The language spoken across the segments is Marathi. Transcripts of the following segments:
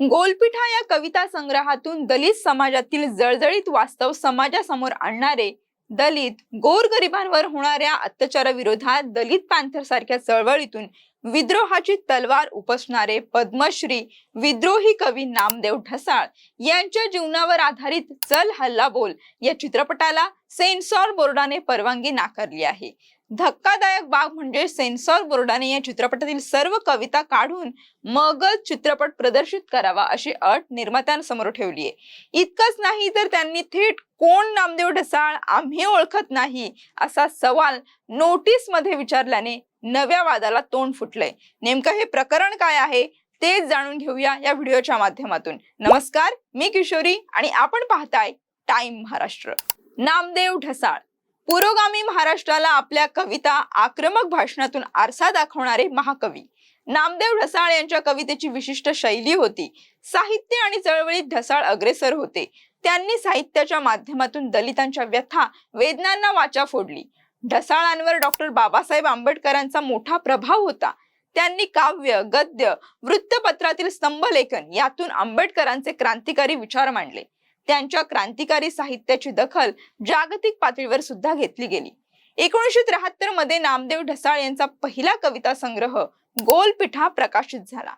गोलपिठा या कविता संग्रहातून दलित समाजातील जळजळीत वास्तव समाजासमोर आणणारे दलित गोरगरिबांवर होणाऱ्या अत्याचाराविरोधात दलित पॅन्थर सारख्या चळवळीतून विद्रोहाची तलवार उपसणारे पद्मश्री विद्रोही कवी नामदेव ढसाळ यांच्या जीवनावर आधारित चल हल्ला बोल या चित्रपटाला सेन्सॉर बोर्डाने परवानगी नाकारली आहे. धक्कादायक बाब म्हणजे सेन्सॉर बोर्डाने या चित्रपटातील सर्व कविता काढून मगच चित्रपट प्रदर्शित करावा अशी अट निर्मात्यांसमोर ठेवली आहे. इतकंच नाही तर त्यांनी थेट कोण नामदेव ढसाळ आम्ही ओळखत नाही असा सवाल नोटीसमध्ये विचारल्याने नव्या वादाला तोंड फुटलंय. नेमकं हे प्रकरण काय आहे तेच जाणून घेऊया या व्हिडिओच्या माध्यमातून. नमस्कार मी किशोरी आणि आपण पाहताय टाइम महाराष्ट्र. नामदेव ढसाळ. पुरोगामी महाराष्ट्राला आपल्या कविता आक्रमक भाषणातून आरसा दाखवणारे महाकवी. नामदेव ढसाळ यांच्या कवितेची विशिष्ट शैली होती. साहित्य आणि चळवळीत ढसाळ अग्रेसर होते. त्यांनी साहित्याच्या माध्यमातून दलितांच्या व्यथा वेदनांना वाचा फोडली. ढसाळांवर डॉक्टर बाबासाहेब आंबेडकरांचा मोठा प्रभाव होता. त्यांनी काव्य गद्य वृत्तपत्रातील स्तंभलेखन यातून आंबेडकरांचे क्रांतिकारी विचार मांडले. त्यांच्या क्रांतिकारी साहित्याची दखल जागतिक पातळीवर सुद्धा घेतली गेली. एकोणीसशे त्र्याहत्तरमध्ये नामदेव ढसाळ यांचा पहिला कविता संग्रह गोलपिठा प्रकाशित झाला.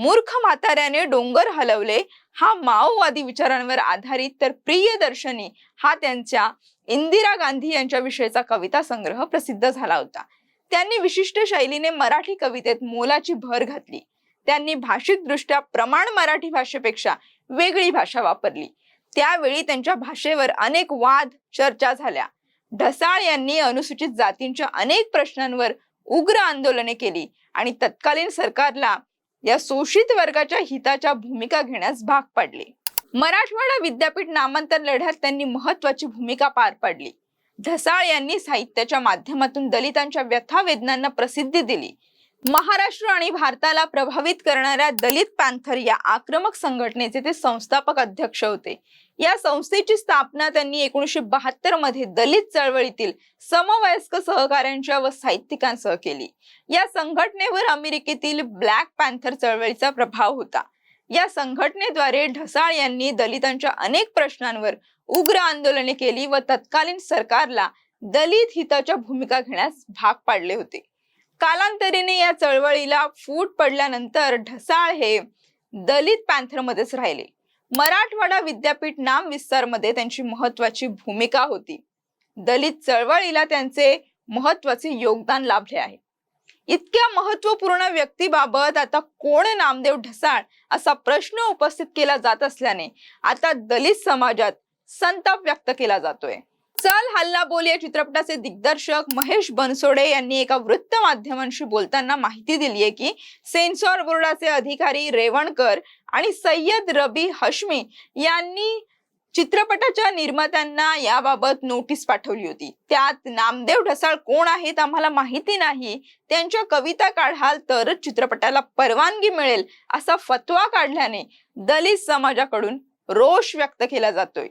मूर्ख म्हाताऱ्याने डोंगर हलवले. हा माओवादी विचारांवर आधारित तर प्रियदर्शनी हा त्यांच्या इंदिरा गांधी यांच्या विषयीचा कविता संग्रह प्रसिद्ध झाला होता. त्यांनी विशिष्ट शैलीने मराठी कवितेत मोलाची भर घातली. त्यांनी भाषिक दृष्ट्या प्रमाण मराठी भाषेपेक्षा वेगळी भाषा वापरली. त्यावेळी त्यांच्या भाषेवर अनेक वाद चर्चा झाल्या. ढसाळ यांनी अनुसूचित जातींच्या अनेक प्रश्नांवर उग्र आंदोलने केली आणि तत्कालीन सरकारला या शोषित वर्गाच्या हिताच्या भूमिका घेण्यास भाग पाडले. मराठवाडा विद्यापीठ नामांतर लढ्यात त्यांनी महत्वाची भूमिका पार पाडली. ढसाळ यांनी साहित्याच्या माध्यमातून दलितांच्या व्यथा वेदनांना प्रसिद्धी दिली. महाराष्ट्र आणि भारताला प्रभावित करणाऱ्या दलित पॅन्थर या आक्रमक संघटनेचे ते संस्थापक अध्यक्ष होते. या संस्थेची स्थापना त्यांनी एकोणीसशे बहात्तरमध्ये दलित चळवळीतील समवयस्क सहकाऱ्यांच्या व साहित्यिकांसह केली. या संघटनेवर अमेरिकेतील ब्लॅक पॅन्थर चळवळीचा प्रभाव होता. या संघटनेद्वारे ढसाळ यांनी दलितांच्या अनेक प्रश्नांवर उग्र आंदोलने केली व तत्कालीन सरकारला दलित हिताच्या भूमिका घेण्यास भाग पाडले होते. कालांतराने या चळवळीला फूट पडल्यानंतर ढसाळ हे दलित पॅन्थरमध्येच राहिले. मराठवाडा विद्यापीठ नाम विस्तारमध्ये त्यांची महत्वाची भूमिका होती. दलित चळवळीला त्यांचे महत्त्वाचे योगदान लाभले आहे. इतक्या महत्त्वपूर्ण व्यक्तीबाबत आता कोण नामदेव ढसाळ असा प्रश्न उपस्थित केला जात असल्याने आता दलित समाजात संताप व्यक्त केला जातोय. चल हल्ला बोल या चित्रपटाचे दिग्दर्शक महेश बनसोडे यांनी एका वृत्त माध्यमांशी बोलताना माहिती दिली आहे की सेन्सॉर बोर्डाचे अधिकारी रेवणकर आणि सय्यद रबी हशमी यांनी चित्रपटाच्या निर्मात्यांना याबाबत नोटीस पाठवली होती. त्यात नामदेव ढसाळ कोण आहेत आम्हाला माहिती नाही. त्यांच्या कविता काढाल तरच चित्रपटाला परवानगी मिळेल असा फतवा काढल्याने दलित समाजाकडून रोष व्यक्त केला जातोय.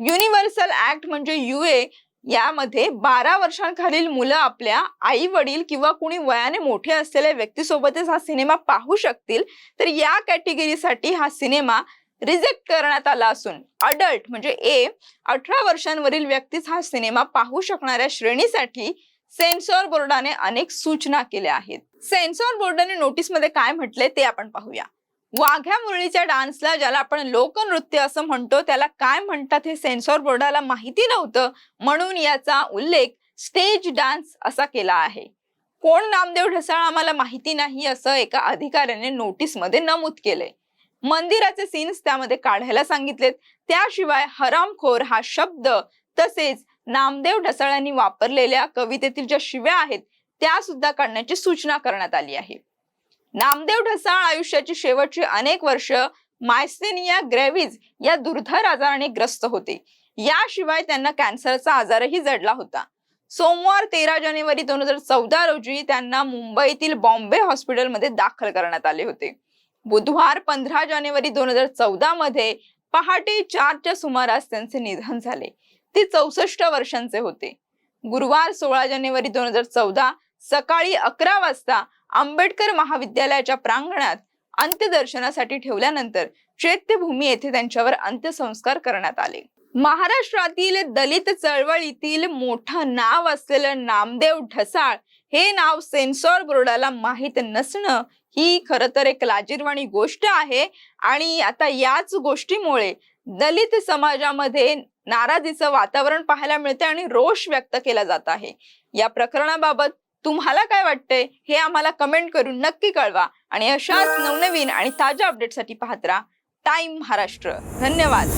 युनिव्हर्सल ऍक्ट म्हणजे युए यामध्ये बारा वर्षांखालील मुलं आपल्या आई वडील किंवा कुणी वयाने मोठे असलेल्या व्यक्तीसोबतच हा सिनेमा पाहू शकतील. तर या कॅटेगरीसाठी हा सिनेमा रिजेक्ट करण्यात आला असून अडल्ट म्हणजे ए अठरा वर्षांवरील व्यक्तीच हा सिनेमा पाहू शकणाऱ्या श्रेणीसाठी सेन्सॉर बोर्डाने अनेक सूचना केल्या आहेत. सेन्सॉर बोर्डाने नोटीसमध्ये काय म्हटले ते आपण पाहूया. वाघ्या मुरळीच्या डान्सला ज्याला आपण लोकनृत्य असं म्हणतो त्याला काय म्हणतात हे सेन्सॉर बोर्डाला माहिती नव्हतं म्हणून याचा उल्लेख स्टेज डान्स असा केला आहे. कोण नामदेव ढसाळ आम्हाला माहिती नाही असं एका अधिकाऱ्याने नोटीसमध्ये नमूद केलंय. मंदिराचे सीन्स त्यामध्ये काढायला सांगितलेत. त्याशिवाय हरामखोर हा शब्द तसेच नामदेव ढसाळांनी वापरलेल्या कवितेतील ज्या शिव्या आहेत त्या सुद्धा काढण्याची सूचना करण्यात आली आहे. नामदेव ढसाळ आयुष्याची शेवटची अनेक वर्ष मायसेनिया ग्रेव्हिज या दुर्धर आजाराने ग्रस्त होते. याशिवाय त्यांना कॅन्सरचा आजारही जडला होता. सोमवार तेरा जानेवारी दोन हजार चौदा रोजी त्यांना मुंबईतील बॉम्बे हॉस्पिटलमध्ये दाखल करण्यात आले होते. बुधवार पंधरा जानेवारी दोन हजार चौदा मध्ये पहाटे चारच्या सुमारास त्यांचे निधन झाले. ते चौसष्ट वर्षांचे होते. गुरुवार सोळा जानेवारी दोन हजार चौदा सकाळी अकरा वाजता आंबेडकर महाविद्यालयाच्या प्रांगणात अंत्यदर्शनासाठी ठेवल्यानंतर चैत्यभूमी येथे त्यांच्यावर अंत्यसंस्कार करण्यात आले. महाराष्ट्रातील दलित चळवळीतील मोठं नाव असलेलं नामदेव ढसाळ हे नाव सेन्सॉर बोर्डाला माहीत नसणं ही खर तर एक लाजीरवाणी गोष्ट आहे आणि आता याच गोष्टीमुळे दलित समाजामध्ये नाराजीचं वातावरण पाहायला मिळते आणि रोष व्यक्त केला जात आहे. या प्रकरणाबाबत तुम्हाला काय वाटतंय? हे आम्हाला कमेंट करून नक्की कळवा. आणि अशाच नवनवीन आणि ताज्या अपडेटसाठी पाहत राहा. टाइम महाराष्ट्र. धन्यवाद.